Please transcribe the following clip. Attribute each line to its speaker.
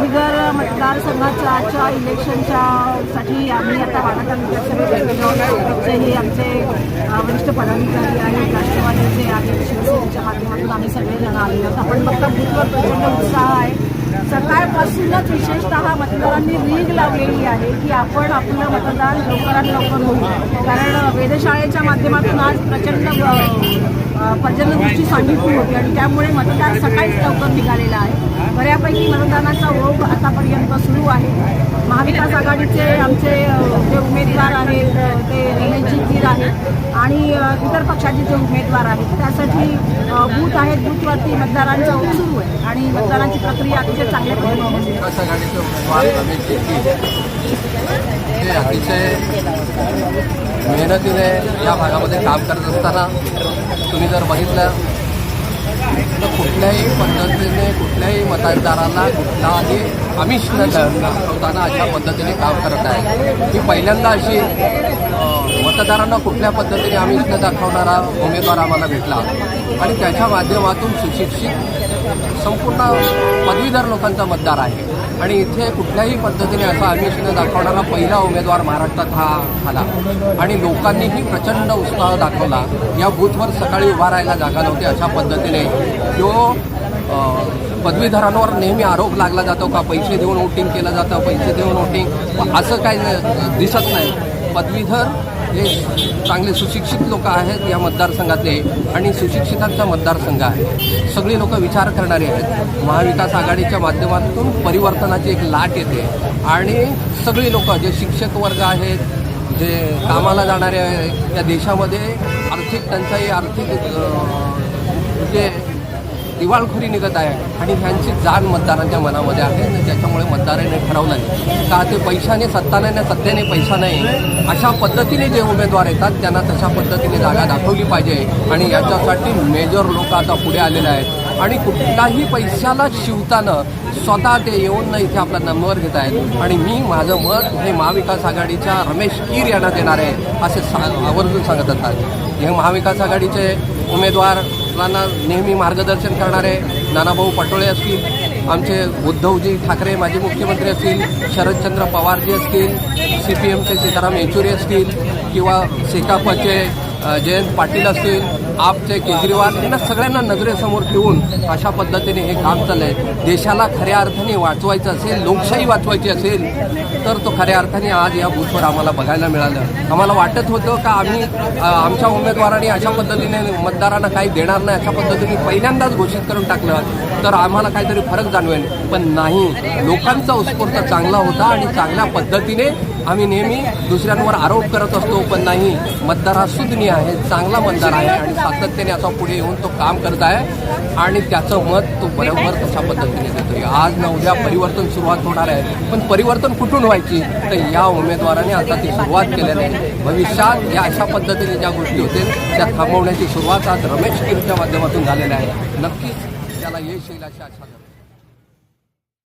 Speaker 1: पदवीधर मतदारसंघाच्या आजच्या इलेक्शनच्या साठी आम्ही आता वाडा तालुक्यात सगळे हे आमचे वरिष्ठ पदाधिकारी आहेत राष्ट्रवादीचे आणि शिवसेनेच्या माध्यमातून आम्ही सगळेजण आलेलो आहोत. आपण फक्त बुथवर प्रचंड उत्साह आहे. सकाळपासूनच विशेषतः मतदारांनी रीग लावलेली आहे की आपण आपलं मतदान लवकरात लवकर होऊ. कारण वेधशाळेच्या माध्यमातून आज प्रचंड अ, सांगितली होती आणि त्यामुळे मतदार सकाळीच लवकर निघालेला आहे. बऱ्यापैकी मतदानाचा ओघ आतापर्यंत सुरू आहे. महाविकास आघाडीचे आमचे जे उमेदवार आहेत ते रमेशजी कीर आहेत आणि इतर पक्षाचे जे उमेदवार आहेत त्यासाठी बूथ आहेत बूथवरती मतदारांचा ओघ सुरू आहे आणि मतदारांची प्रक्रिया अतिशय चांगल्या पद्धतीने
Speaker 2: अतिशय मेहनतीने या भागामध्ये काम करत असताना तुम्ही जर बघितलं तर कुठल्याही पद्धतीने कुठल्याही मतदाराला कुठलाही आमिष न दाखवताना अशा पद्धतीने काम करत आहे. की पहिल्यांदा अशी मतदारांना कुठल्या पद्धतीने आमिष न दाखवणारा उमेदवार आम्हाला भेटला. आणि त्याच्या माध्यमातून सुशिक्षित संपूर्ण पदवीधर लोकांचा मतदार आहे. आणि इथे कुठल्याही पद्धतीने असा आमिष न दाखवणारा पहिला उमेदवार महाराष्ट्रात हा आला आणि लोकांनीही प्रचंड उत्साह दाखवला. या बूथवर सकाळी उभा राहायला जागा नव्हती अशा पद्धतीने. जो पदवीधरांवर नेहमी आरोप लागला जातो का पैसे देऊन वोटिंग केलं जातं पैसे देऊन वोटिंग असं काही दिसत नाही. पदवीधर हे चांगले सुशिक्षित लोक आहेत या मतदारसंघातले आणि सुशिक्षितांचा मतदारसंघ आहे. सगळी लोक विचार करणारे आहेत. महाविकास आघाडीच्या माध्यमातून परिवर्तनाची एक लाट येते. आणि सगळी लोक जे शिक्षक वर्ग आहेत जे कामाला जाणारे आहेत त्या देशामध्ये आर्थिक टंचाई आर्थिक जे दिवाळखोरी निघत आहे आणि ह्यांची जाण मतदारांच्या मनामध्ये आहे आणि त्याच्यामुळे मतदारांनी ठरवलं आहे का ते पैशाने सत्ता नाही ना सत्तेने पैसा नाही अशा पद्धतीने जे उमेदवार येतात त्यांना तशा पद्धतीने जागा दाखवली पाहिजे. आणि याच्यासाठी मेजर लोक आता पुढे आलेले आहेत. आणि कुठलाही पैशाला शिवताना स्वतः ते येऊन इथे आपला नंबर घेत आहेत. आणि मी माझं मत हे महाविकास आघाडीच्या रमेश कीर यांना देणार आहे असे सा आवर्जून सांगत असतात. हे महाविकास आघाडीचे उमेदवार उमेदवारांना नेहमी मार्गदर्शन करणारे नानाभाऊ पटोळे असतील आमचे उद्धवजी ठाकरे माजी मुख्यमंत्री असतील शरदचंद्र पवारजी असतील सी पी एमचे सीताराम येचुरी असतील किंवा सेकापचे जयंत पाटील असतील आपचे केजरीवाल यांना सगळ्यांना नजरेसमोर ठेवून अशा पद्धतीने हे काम चाललं आहे देशाला खऱ्या अर्थाने वाचवायचं असेल लोकशाही वाचवायची असेल तर तो खऱ्या अर्थाने आज या बूथवर आम्हाला बघायला मिळालं. आम्हाला वाटत होतं का आम्ही आमच्या उमेदवारांनी अशा पद्धतीने मतदारांना काही देणार नाही अशा पद्धतीने पहिल्यांदाच घोषित करून टाकलं तर आम्हाला काहीतरी फरक जाणवेल. पण नाही लोकांचा उत्स्फूर्त चांगला होता आणि चांगल्या पद्धतीने आम्ही नेहमी दुसऱ्यांवर आरोप करत असतो पण नाही. मतदार हा सुज्ञ आहे चांगला मतदार आहे आणि सातत्याने असा पुढे येऊन तो काम करत आहे. आणि त्याचं मत तो बरोबर तशा पद्धतीने देतोय आज ना उद्या परिवर्तन सुरुवात होणार आहे. पण परिवर्तन कुठून व्हायची? तर या उमेदवाराने आता ती सुरुवात केलेली आहे. भविष्यात या अशा पद्धतीने ज्या गोष्टी होतील त्या थांबवण्याची सुरुवात आज रमेश कीरच्या माध्यमातून झालेल्या आहे. नक्कीच त्याला यश येईल अशा आशा